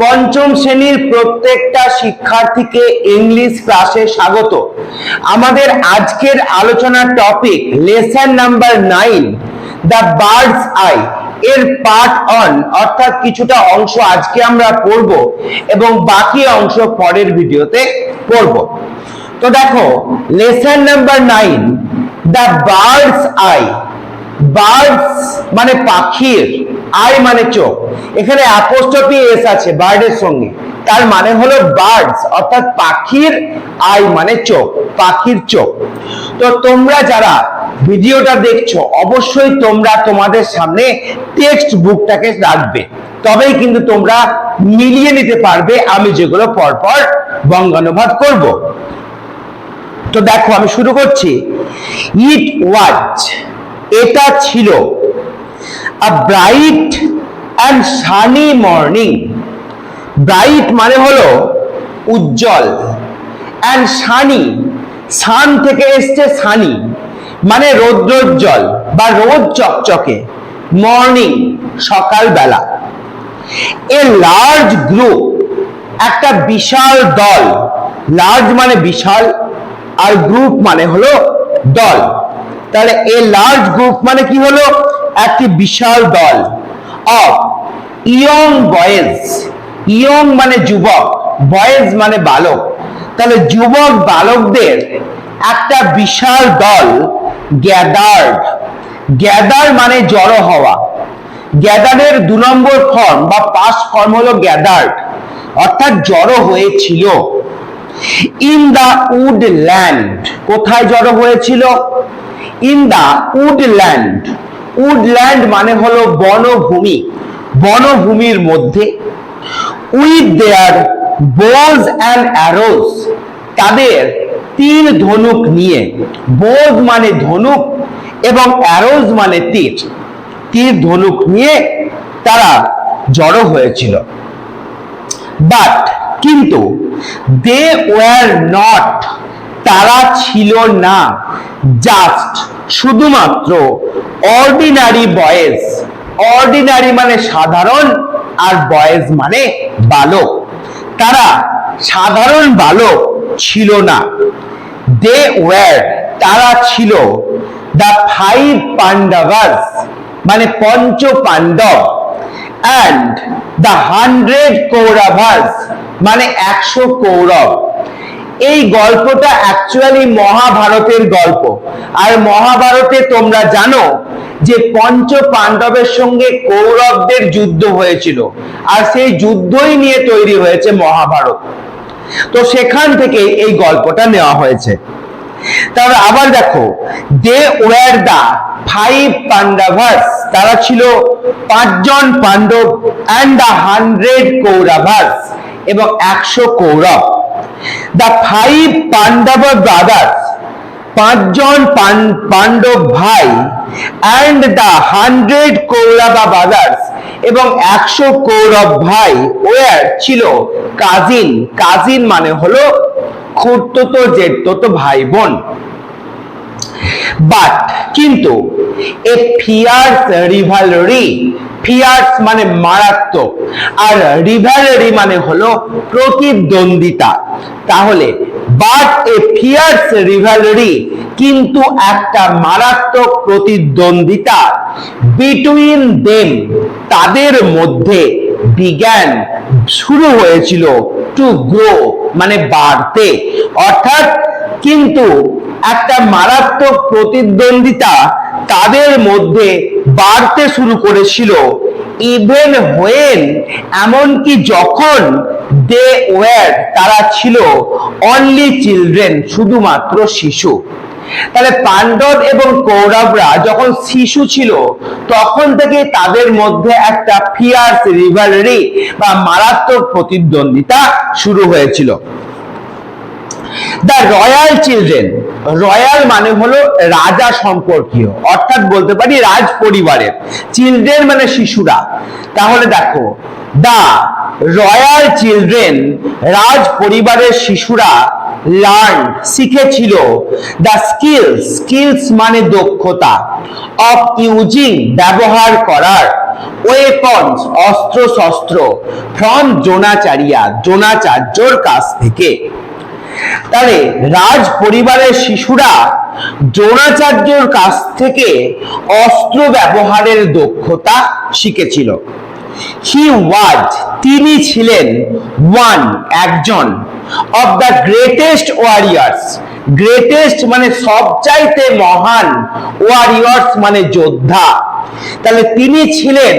পঞ্চম শ্রেণির প্রত্যেকটা শিক্ষার্থীকে ইংলিশ ক্লাসে স্বাগত। আমাদের আজকের আলোচনার topic lesson number nine the birds I এর পার্ট অন অর্থাৎ কিছুটা অংশ আজকে আমরা পড়ব এবং বাকি অংশ পরের ভিডিওতে পড়ব। তো দেখো lesson number nine the birds I birds মানে পাখির আই মানে চোখ। এখানে অ্যাপোস্ট্রফি এস আছে বার্ডের সঙ্গে। তার মানে হলো বার্ডস অর্থাৎ পাখির আই মানে চোখ, পাখির চোখ। তো তোমরা যারা ভিডিওটা দেখছ, অবশ্যই তোমরা তোমাদের সামনে টেক্সট বুকটাকে রাখবে। তবেই কিন্তু তোমরা মিলিয়ে নিতে পারবে, আমি যেগুলো পরপর বঙ্গানুবাদ করব। তো দেখো, আমি শুরু করছি। ইট ওয়াচ এটা ছিল। A bright and sunny morning bright মানে হলো উজ্জ্বল অ্যান্ড সানি সান থেকে এসছে সানি মানে রৌদ্রোজ্জ্বল বা রোদ চকচকে মর্নিং সকালবেলা। এ লার্জ গ্রুপ একটা বিশাল দল। লার্জ মানে বিশাল আর গ্রুপ মানে হলো দল। তাহলে এ লার্জ গ্রুপ মানে কি হলো? একটি বিশাল দল অফ ইয়ং বয়েজ ইয়ং মানে যুবক বয়েজ মানে বালক। তাহলে যুবক বালকদের একটা বিশাল দল গ্যাদার্ড গ্যাদার মানে জড়ো হওয়া। গ্যাদারের দু নম্বর ফর্ম বা পাস ফর্ম হলো গ্যাদার্ড অর্থাৎ জড়ো হয়েছিল। ইন দা উডল্যান্ড কোথায় জড়ো হয়েছিল? ইন দা উডল্যান্ড উডল্যান্ড মানে হলো বনভূমি। বনভূমির মধ্যে with their bows and arrows তাদের তীর ধনুক নিয়ে বোজ মানে ধনুক এবং অ্যারোজ মানে তীর তীর ধনুক নিয়ে তারা জড়ো হয়েছিল। বাট কিন্তু দে ওয়ার নট তারা ছিল না। জাস্ট শুধুমাত্র অর্ডিনারি বয়েজ অর্ডিনারি মানে সাধারণ আর বয়েজ মানে বালক। তারা সাধারণ বালক ছিল না। দে ওয়ার তারা ছিল দ্য ফাইভ পান্ডাভাস মানে পঞ্চ Pandava and the hundred Kauravas মানে একশো কৌরব। এই গল্পটা অ্যাকচুয়ালি মহাভারতের গল্প। আর মহাভারতে তোমরা জানো যে পঞ্চ পাণ্ডবের সঙ্গে কৌরবদের যুদ্ধ হয়েছিল। আর সেই যুদ্ধই নিয়ে তৈরি হয়েছে মহাভারত। তো সেখান থেকে এই গল্পটা নেওয়া হয়েছে। তাহলে আবার দেখো, they were the five Pandavas তারা ছিল পাঁচজন Pandava and the hundred Kauravas এবং একশো কৌরব। ফাইভ পাণ্ডব ব্রাদার্স পাঁচজন পাণ্ডব ভাই and the hundred Kaurava brothers এবং একশো কৌরব ভাই ওয়ার ছিল কাজিন। কাজিন মানে হলো খুঁড়তো জেঠতো ভাই বোন। বাট কিন্তু, এ ফিয়ার্স রিভালরি ফিয়ার্স মানে মারাত্মক, আর রিভালরি মানে হলো প্রতিদ্বন্দ্বিতা। তাহলে বাট এ ফিয়ার্স রিভালরি কিন্তু একটা মারাত্মক প্রতিদ্বন্দ্বিতা বিটুইন দেম তাদের মধ্যে বিজ্ঞান শুরু হয়েছিল টু গ্রো মানে বাড়তে। অর্থাৎ, কিন্তু একটা মারাত্মক প্রতিদ্বন্দ্বিতা তাদের মধ্যে বাড়তে শুরু করেছিল। ইভেন হোয়েন এমনকি যখন দে ওয়ার তারা ছিল অনলি চিলড্রেন শুধুমাত্র শিশু। তাহলে পাণ্ডব এবং কৌরবরা যখন শিশু ছিল, তখন থেকে তাদের মধ্যে একটা ফিয়ার্স রিভালরি বা মারাত্মক প্রতিদ্বন্দ্বিতা শুরু হয়েছিল। দ্য রয়্যাল চিলড্রেন রয়্যাল মানে হলো রাজা সম্পর্কীয়, অর্থাৎ বলতে পারি রাজ পরিবারের চিলড্রেন মানে শিশুরা। তাহলে দেখো দা রয়্যাল চিলড্রেন রাজ পরিবারের শিশুরা লার্ন শিখেছিল দ্য স্কিলস স্কিলস মানে দক্ষতা অফ ইউজিং ব্যবহার করার ওয়েপন্স অস্ত্র শস্ত্র ফ্রম জোনাচারিয়া জোনাচার্যর কাছ থেকে। তাহলে রাজ পরিবারের শিশুরা দ্রোণাচার্যর কাছ থেকে অস্ত্র ব্যবহারের দক্ষতা শিখেছিল। হি ওয়াজ তিনি ছিলেন ওয়ান একজন of the greatest warriors greatest মানে সবচাইতে মহান ওয়ারিয়ার্স মানে যোদ্ধা। তাহলে তিনি ছিলেন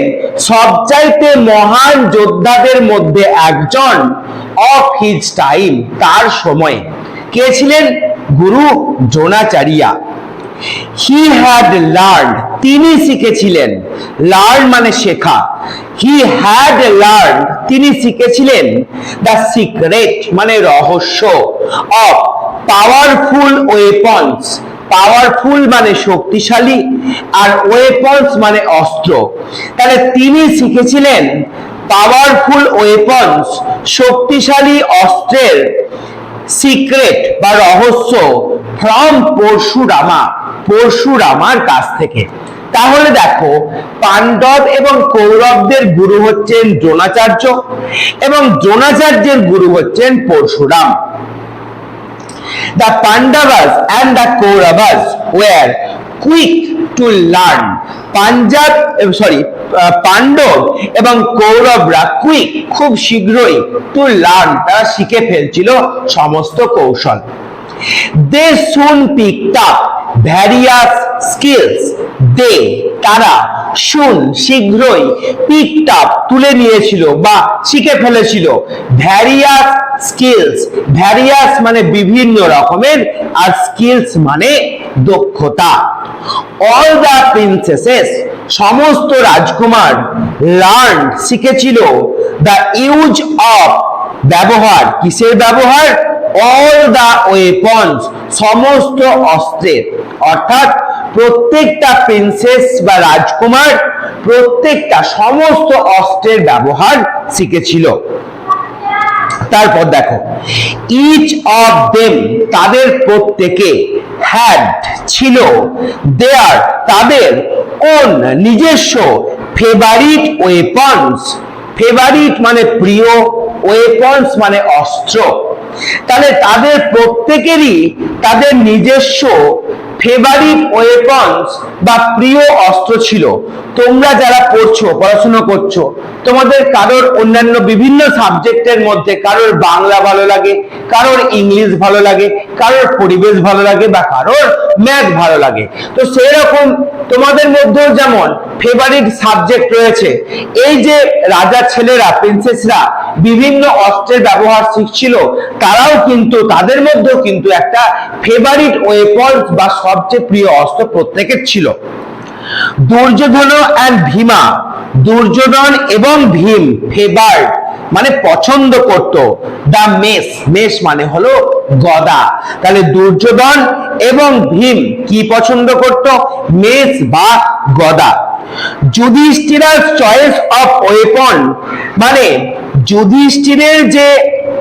সবচাইতে মহান যোদ্ধাদের মধ্যে একজন। অফ হিজ টাইম তার সময়ে। কে ছিলেন? গুরু দ্রোণাচার্যা। হি হ্যাড লার্ন তিনি শিখেছিলেন। লার্ন মানে শেখা। হি হ্যাড লার্ন তিনি শিখেছিলেন। দ্য সিক্রেট মানে রহস্য। অফ পাওয়ারফুল ওয়েপন্স পাওয়ারফুল মানে শক্তিশালী। আর ওয়েপন্স মানে অস্ত্র। তাহলে তিনি শিখেছিলেন পাওয়ারফুল ওয়েপন্স শক্তিশালী অস্ত্রের সিক্রেট বা রহস্য ফ্রম পরশুরামা, পরশুরামার কাছ থেকে। তাহলে দেখো, পাণ্ডব এবং কৌরবদের গুরু হচ্ছেন দ্রোণাচার্য এবং দ্রোণাচার্যের গুরু হচ্ছেন Parashuram. The Pandavas and the Kauravas were quick to learn. Punjab sorry Pandava এবং কৌরবরা কুইক খুব শীঘ্রই টু লার্ন তারা শিখে ফেলছিল সমস্ত কৌশল they soon picked up various skills they, তারা শুন, শীঘ্রই পিকড আপ তুলে নিয়েছিল বা শিখে ফেলেছিল। ভ্যারিয়াস স্কিলস, ভ্যারিয়াস মানে বিভিন্ন রকমের, আর স্কিলস মানে দক্ষতা। অল দ্য প্রিন্সেসেস সমস্ত রাজকুমার লার্ন শিখেছিল। দ্য ইউজ অফ ব্যবহার, কিসের ব্যবহার? অল দ্য ওয়েপন্স সমস্ত অস্ত্রের। অর্থাৎ প্রত্যেকটা প্রিন্সেস বা রাজকুমার, প্রত্যেকটা সমস্ত অস্ত্রের ব্যবহার শিখেছিল। তারপর দেখো ইচ অফ দেম তাদের প্রত্যেকে হ্যাড ছিল। দেয়ার তাদের কোন নিজস্ব ফেভারিট ওয়েপন্স ফেভারিট মানে প্রিয় ওয়েপন্স মানে অস্ত্র। তাহলে তাদের প্রত্যেকেরই তাদের নিজস্ব ফেভারিট ওয়েপন্স বা প্রিয় অস্ত্র ছিল। তোমরা যারা পড়ছো, পড়াশোনা করছ, তোমাদের কারোর অন্যান্য বিভিন্ন সাবজেক্টের মধ্যে কারোর বাংলা ভালো লাগে, কারোর ইংলিশ ভালো লাগে, কারোর পরিবেশ ভালো লাগে বা কারোর ম্যাথ ভালো লাগে। তো সেই রকম তোমাদের মধ্যেও যেমন ফেভারিট সাবজেক্ট রয়েছে, এই যে রাজার ছেলেরা প্রিন্সেসরা বিভিন্ন অস্ত্রের ব্যবহার শিখছিল, তারাও কিন্তু, তাদের মধ্যেও কিন্তু একটা ফেভারিট ওয়েপন্স বা সবচেয়ে প্রিয় অস্ত্র প্রত্যেকের ছিল। দুর্যোধন অ্যান্ড ভীমা। দুর্যোধন এবং ভীম ফেভার্ড মানে পছন্দ করত। দা মেস মেস মানে হলো গদা। তাহলে দুর্যোধন এবং ভীম কি পছন্দ করত? মেস বা গদা। যুধিষ্ঠিরার চয়েস অফ ওয়েপন মানে যুধিষ্ঠিরের যে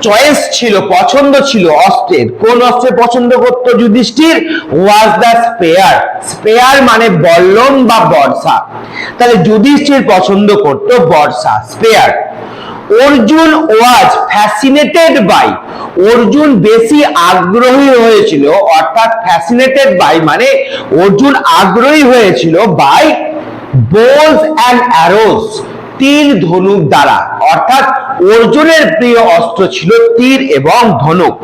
চয়েস ছিল, পছন্দ ছিল অস্ত্রের, কোন অস্ত্রের পছন্দ করতো Yudhishthir? Was the spear spear মানে বল্লম বা বর্ষা। তাহলে যুধিষ্ঠির পছন্দ করতো বর্ষা spear Arjun was fascinated by Arjun বেশি আগ্রহী হয়েছিল, অর্থাৎ ফ্যাসিনেটেড বাই মানে অর্জুন আগ্রহী হয়েছিল বাই বোলস অ্যান্ড অ্যারোস তীর ধনুক দ্বারা, অর্থাৎ অর্জুনের প্রিয় অস্ত্র ছিল তীর এবং ধনুক।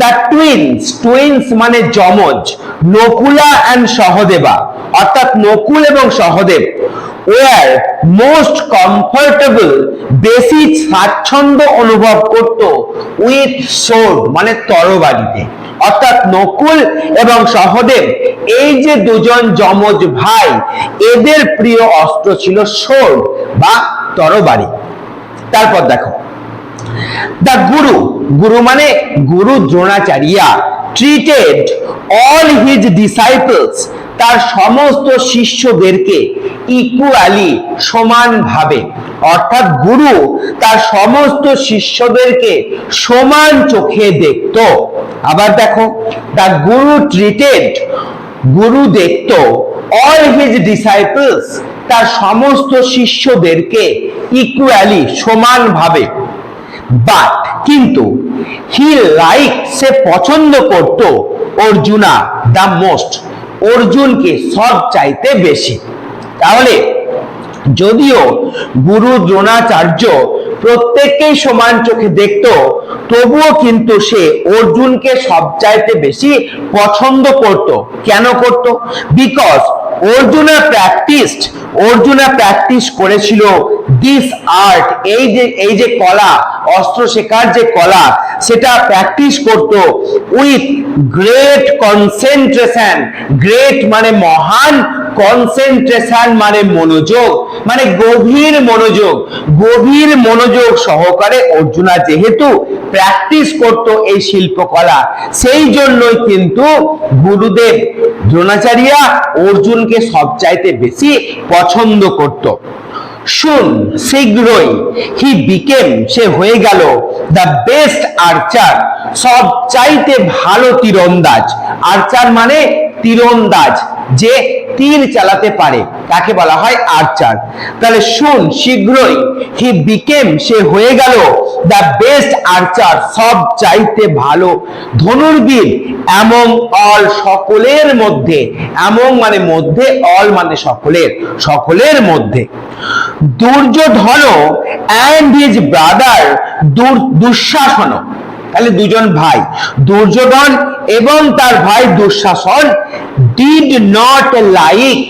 দ্য টুইন্স টুইন্স মানে যমজ, নকুলা অ্যান্ড সহদেবা। অর্থাৎ নকুল এবং সহদেব ওয়ার মোস্ট কমফোর্টেবল বেশি স্বাচ্ছন্দ্য অনুভব করত উইথ সোর্ড মানে তরবারিতে। অর্থাৎ নকুল এবং সহদেব, এই যে দুজন যমজ ভাই, এদের প্রিয় অস্ত্র ছিল সোর্ড বা তরবারি। তারপর দেখো। দ্য গুরু গুরু মানে গুরু Dronacharya treated all his disciples তার সমস্ত শিষ্যদেরকে ইকুয়ালি সমানভাবে। অর্থাৎ গুরু তার সমস্ত শিষ্যদেরকে সমান চোখে দেখত। আবার দেখো দ্য গুরু ট্রিটেড গুরু দেখত অল হিজ ডিসাইপলস তার সমস্ত শিষ্যদেরকে ইকুয়ালি সমানভাবে বাট কিন্তু হি লাইক সে পছন্দ করত অর্জুনা দ্য মোস্ট অর্জুনকে সব চাইতে বেশি। তাহলে যদিও গুরু দ্রোণাচার্য প্রত্যেককেই সমান চোখে দেখত, তবুও কিন্তু সে অর্জুনকে সবচাইতে বেশি পছন্দ করত। কেন করত? Because Arjuna practice Arjuna practice করেছিল দিস আর্ট এই যে এই যে কলা, অস্ত্র শেখার যে কলা, সেটা প্র্যাকটিস করত উইথ গ্রেট কনসেন্ট্রেশন গ্রেট মানে মহান কনসেন্ট্রেশন মানে মনোযোগ মানে গভীর মনোযোগ গভীর মনোযোগ সহকারে অর্জুনা যেহেতু প্র্যাকটিস করত এই শিল্পকলা, সেই জন্যই কিন্তু গুরুদেব দ্রোণাচার্যা অর্জুনকে সবচাইতে বেশি পছন্দ করত। শুন, শীঘ্রই হি বিকেম, সে হয়ে গেল দ্য বেস্ট আর্চার সব চাইতে ভালো তীরন্দাজ। আর্চার মানে তীরন্দাজ, যে তীর চালাতে পারে, তাকে বলা হয় আর্চার তাহলে শুন শীঘ্রই হি বিকেম সে হয়ে গেল দ্য বেস্ট আর্চার সব চাইতে ভালো, ধনুর্বীর এমন অল সকলের মধ্যে এমন মানে মধ্যে অল মানে সকলের সকলের মধ্যে। Duryodhana and his brother Dushasana তাহলে দুজন ভাই দুর্যোধন এবং তার ভাই Dushasan did not like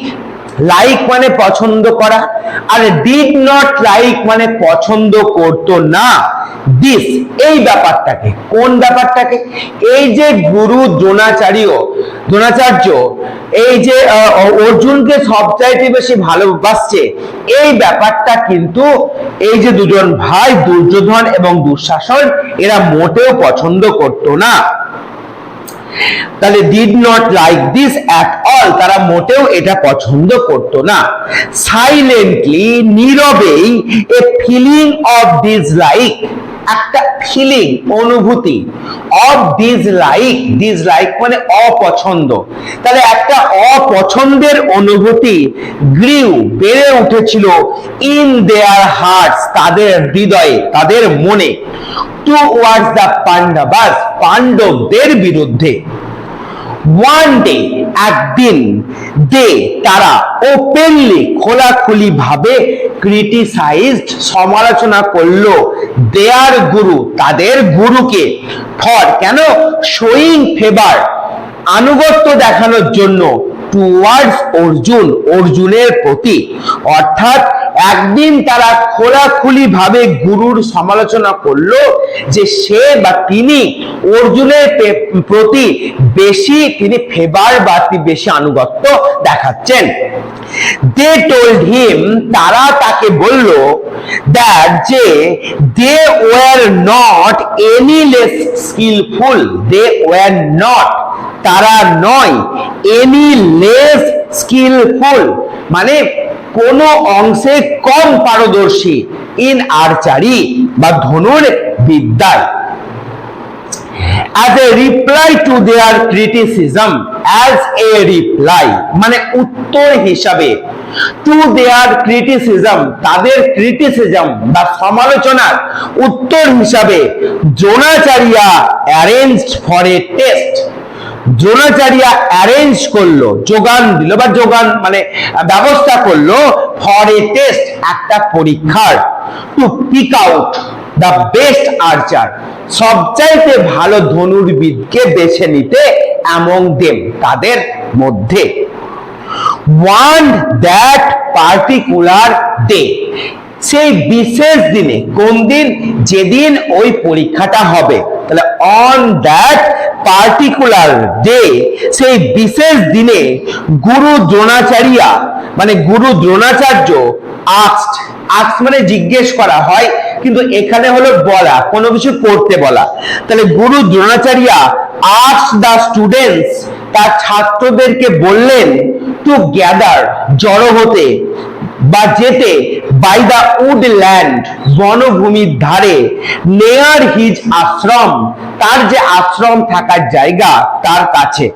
like মানে পছন্দ করা, আর ডিড নট লাইক মানে পছন্দ করতো না। দিস এই ব্যাপারটাকে, কোন ব্যাপারটাকে? এই যে গুরু দ্রোণাচার্য দ্রোণাচার্য, এই যে অর্জুনকে সবচাইতে বেশি ভালোবাসছে, এই ব্যাপারটা কিন্তু এই যে দুজন ভাই, দুর্যোধন এবং দুঃশাসন, এরা মোটেও পছন্দ করতো না। তাহলে did not like this at all তারা মোটেও এটা পছন্দ করতো না। Silently নীরবেই a feeling of this like একটা ফিলিং অনুভূতি of this like this like মানে অপছন্দ। তাহলে একটা অপছন্দের অনুভূতি গ্রিউ বেড়ে উঠেছিল ইন দেয়ার হার্টস তাদের হৃদয়ে, তাদের মনে। ওয়ার্ডস দ্য পান্ডাবাস পাণ্ডবদের বিরুদ্ধে। ওয়ান ডে একদিন দে তারা ওপেনলি খোলাখুলি ভাবে ক্রিটিসাইজড সমালোচনা করল, দেয়ার গুরু, তাদের গুরুকে ফর কেন? শোয়িং ফেভার আনুগত্য দেখানোর জন্য টুয়ার্ডস অর্জুন, অর্জুনের প্রতি। অর্থাৎ একদিন তারা খোলাখুলি ভাবে গুরুর সমালোচনা করল যে সে বা তিনি অর্জুনের প্রতি বেশি, তিনি ফেভার বা বেশি আনুগত্য দেখাচ্ছেন। দে টোল্ড হিম তারা তাকে বলল দ্যাট যে they were not any less skillful they were not তারা নয় এনি লেস স্কিলফুল মানে কোন অংশে কম পারদর্শী ইন আর্চারি বা ধনুর বিদ্যায় as a reply to their criticism as a reply মানে উত্তর হিসাবে to their criticism তাদের criticism বা সমালোচনার উত্তর হিসাবে Dronacharya arranged for a test Dronacharya arrange করল, যোগান দিল বা যোগান মানে ব্যবস্থা করল ফর এ টেস্ট একটা পরীক্ষার। To pick out the best archer সবচাইতে ভালো ধনুর্বিদকে বেছে নিতে অ্যামং দেম তাদের মধ্যে। ওয়ান দ্যাট পার্টিকুলার ডে সেই বিশেষ দিনে, কোন দিন? যেদিন ওই পরীক্ষাটা হবে। তাহলে অন দ্যাট পার্টিকুলার ডে সেই বিশেষ দিনে গুরু দ্রোণাচার্যা মানে গুরু দ্রোণাচার্য আক্সড আক্স মানে জিজ্ঞেস করা হয়, কিন্তু এখানে হলো বলা, কোনো কিছু করতে বলা। তাহলে গুরু দ্রোণাচার্যা আক্স দ্য স্টুডেন্টস তার ছাত্রদেরকে বললেন টু গ্যাদার জড়ো হতে বা যেতে বাই দা উডল্যান্ড বনভূমির ধারে নেয়ার হিজ আশ্রম তার যে আশ্রম থাকার জায়গা তার কাছে।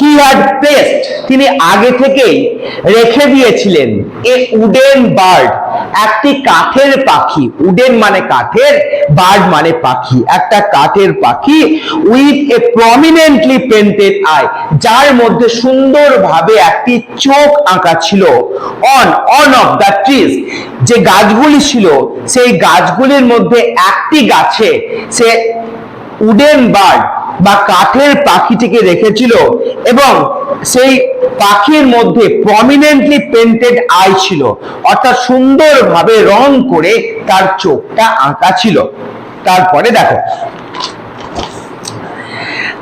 হি হ্যাড প্লেসড তিনি আগে থেকেই রেখে দিয়েছিলেন এ উডেন বার্ড একটি কাঠের পাখি, উডেন মানে কাঠের, বার্ড মানে পাখি। একটা কাঠের পাখি with a prominently painted eye যার মধ্যে সুন্দরভাবে একটি চোখ আঁকা ছিল। On on of the trees যে গাছগুলি ছিল, সেই গাছগুলির মধ্যে একটি গাছে সে উডেন বার্ড বা কাঠের পাখিটিকে রেখেছিল এবং সেই পাখির মধ্যে প্রমিনেন্টলি পেন্টেড আই ছিল। অর্থাৎ সুন্দরভাবে রং করে তার চোখটা আঁকা ছিল। তারপরে দেখো।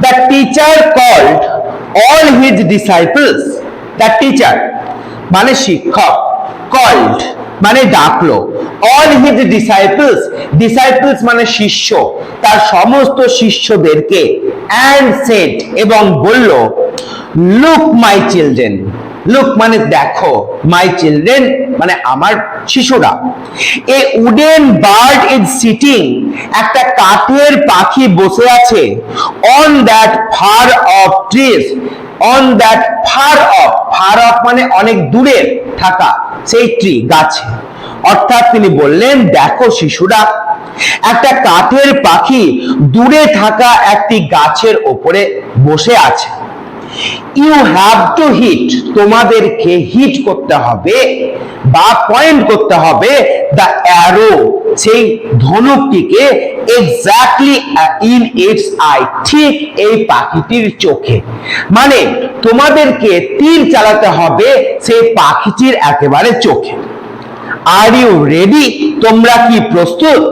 The teacher called all his disciples the teacher মানে শিক্ষক, called মানে ডাকলো। All his disciples disciples মানে শিষ্য, তার সমস্ত শিষ্যদেরকে and said এবং বলল, look, my children লুক মানে দেখো মাই চিলড্রেন মানে আমার শিশুরা। A wooden bird is sitting একটা কাঠের পাখি বসে আছে on that far off trees on that far off far off মানে অনেক দূরে থাকা, সেই ট্রি গাছে। অর্থাৎ তিনি বললেন, দেখো শিশুরা, একটা কাঠের পাখি দূরে থাকা একটি গাছের ওপরে বসে আছে। ইউ হ্যাভ টু হিট তোমাদেরকে হিট করতে হবে বা পয়েন্ট করতে হবে দ্য অ্যারো সেই ধনুকটিকে এক্স্যাক্টলি ইন ইটস আই ঠিক এই পাখিটির চোখে। মানে তোমাদেরকে তীর চালাতে হবে সেই পাখিটির একেবারে চোখে। আর ইউ রেডি তোমরা কি প্রস্তুত?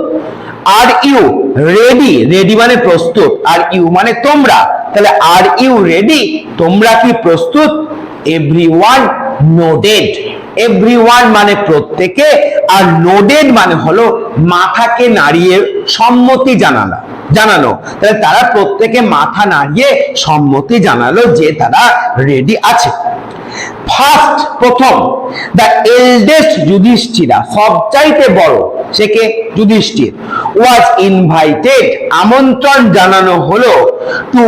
আর ইউ রেডি রেডি মানে প্রস্তুত। আর ইউ মানে তোমরা। তাহলে আর ইউ রেডি তোমরা কি প্রস্তুত? এভরিওয়ান নোডেড এভরিওয়ান মানে প্রত্যেকে আর নোডেড মানে হলো মাথাকে নাড়িয়ে সম্মতি জানানো জানানো। তাহলে তারা প্রত্যেকে মাথা নাড়িয়ে সম্মতি জানালো যে তারা রেডি আছে। ফার্স্ট প্রথম দ্য এল্ডেস্ট যুধিষ্ঠিরা সবচাইতে বড়, সে কে? যুধিষ্ঠির ওয়াজ ইনভাইটেড আমন্ত্রণ জানানো হলো টু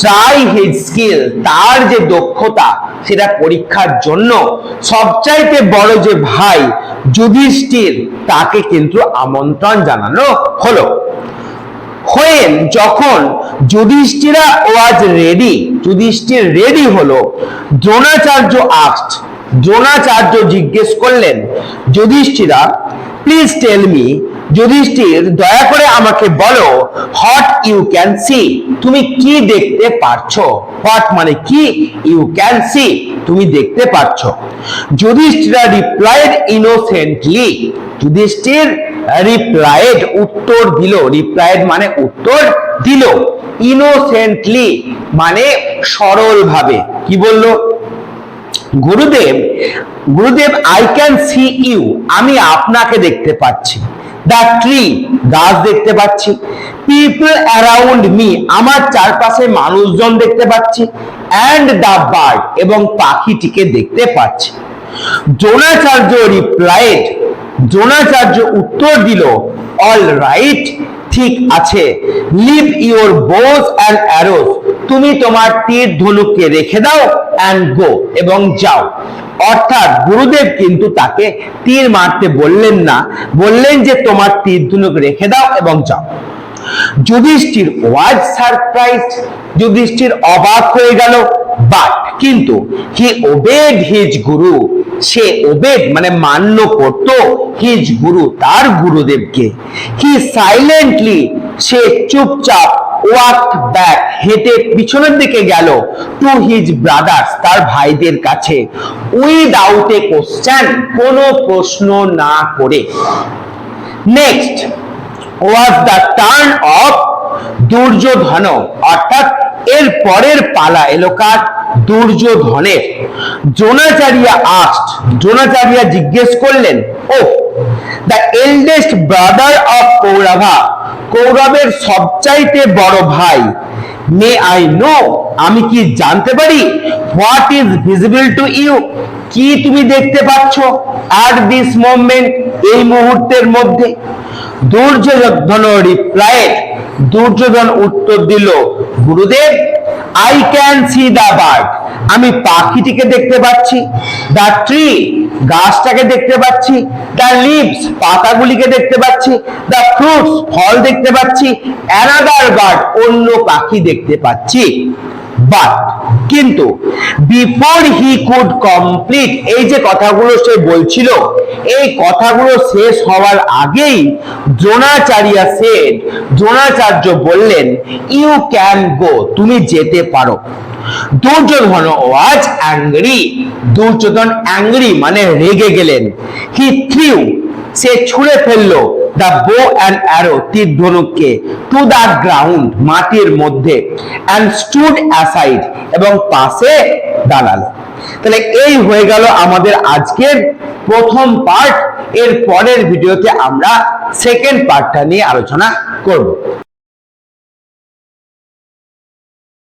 ট্রাই হিজ স্কিল তার যে দক্ষতা, সেটা পরীক্ষার জন্য। সবচাইতে বড় যে ভাই যুধিষ্ঠির তাকে কিন্তু আমন্ত্রণ জানানো হলো। হোয়েন যখন Yudhishthira was ready Yudhishthir ready হলো। দ্রোণাচার্য আস্ট দ্রোণাচার্য জিজ্ঞেস করলেন, Yudhishthira please tell me Yudhishthir, দয়া করে আমাকে বলো হট ইউ ক্যান সি তুমি কি দেখতে পারছ? হট মানে কি? ইউ ক্যান সি তুমি দেখতে পাচ্ছ Yudhishthira replied innocently Yudhishthir replied উত্তর দিল। রিপ্লাইড মানে উত্তর দিল। ইনোসেন্টলি মানে সরল ভাবে কি বলল? গুরুদেব গুরুদেব আই ক্যান সি ইউ আমি আপনাকে দেখতে পাচ্ছি। দ্য ট্রি গাছ দেখতে পাচ্ছি। পিপল অ্যারাউন্ড মি আমার চারপাশে মানুষজন দেখতে পাচ্ছি। অ্যান্ড দ্য বার্ড এবং পাখিটিকে দেখতে পাচ্ছি। দ্রোণাচার্য রিপ্লাইড দ্রোণাচার্য উত্তর দিল অল রাইট ঠিক আছে। Leave your bows and arrows তুমি তোমার তীর ধনুককে রেখে দাও অ্যান্ড গো এবং যাও। অর্থাৎ গুরুদেব কিন্তু তাকে তীর মারতে বললেন না। বললেন যে তোমার তীর ধনুক রেখে দাও এবং যাও। যুধিষ্ঠির ওয়াজ সারপ্রাইজ যুধিষ্ঠির অবাক হয়ে গেল। বাট কিন্তু হি ওবেড হিজ গুরু সে ওবেড মানে মান্য করত হিজ গুরু তার গুরুদেবকে। হি সাইলেন্টলি সে চুপচাপ ওয়াক ব্যাক হেঁটে পিছনের দিকে গেল টু হিজ ব্রাদার্স তার ভাইদের কাছে। উইদাউট এ কোশ্চেন কোনো প্রশ্ন না করে। Next was the turn of Duryodhan অর্থাৎ এর পরের পালা এলো কার? দুর্যোধনের। দ্রোণাচার্য আস্ট দ্রোণাচার্য জিজ্ঞেস করলেন, ও the eldest brother of Kaurava, কৌরবের সবচাইতে বড় ভাই মে আই নো আমি কি জানতে পারি? What is visible to you কি তুমি দেখতে পাচ্ছ অ্যাট দিস মোমেন্ট এই মুহূর্তের মধ্যে? দুর্যোধন রিপ্লাইড দুর্যোধন উত্তর দিল, গুরুদেব I can see the bird আমি পাখিটিকে দেখতে পাচ্ছি দা ট্রি গাছটাকে দেখতে পাচ্ছি দা লিভস পাতাগুলিকে দেখতে পাচ্ছি দা ফ্রুটস ফল দেখতে পাচ্ছি অ্যানাদার বার্ড অন্য পাখি দেখতে পাচ্ছি। বাট কিন্তু বিফোর হি কুড কমপ্লিট এই যে কথাগুলো সে বলছিল, এই কথাগুলো শেষ হওয়ার আগেই দ্রোণাচার্য সেড দ্রোণাচার্য বললেন ইউ ক্যান গো তুমি যেতে পারো। Duryodhan was angry Duryodhan angry মানে রেগে গেলেন। হি থ্রিউ সে ছুঁড়ে ফেলল দ্য বো অ্যান্ড অ্যারো তীর ধনুককে টু দা গ্রাউন্ড মাটির মধ্যে অ্যান্ড স্টুড অ্যাসাইড এবং পাশে দাঁড়াল। তাহলে এই হয়ে গেল আমাদের আজকের প্রথম পার্ট এর পরের ভিডিওতে আমরা সেকেন্ড পার্টটা নিয়ে আলোচনা করব।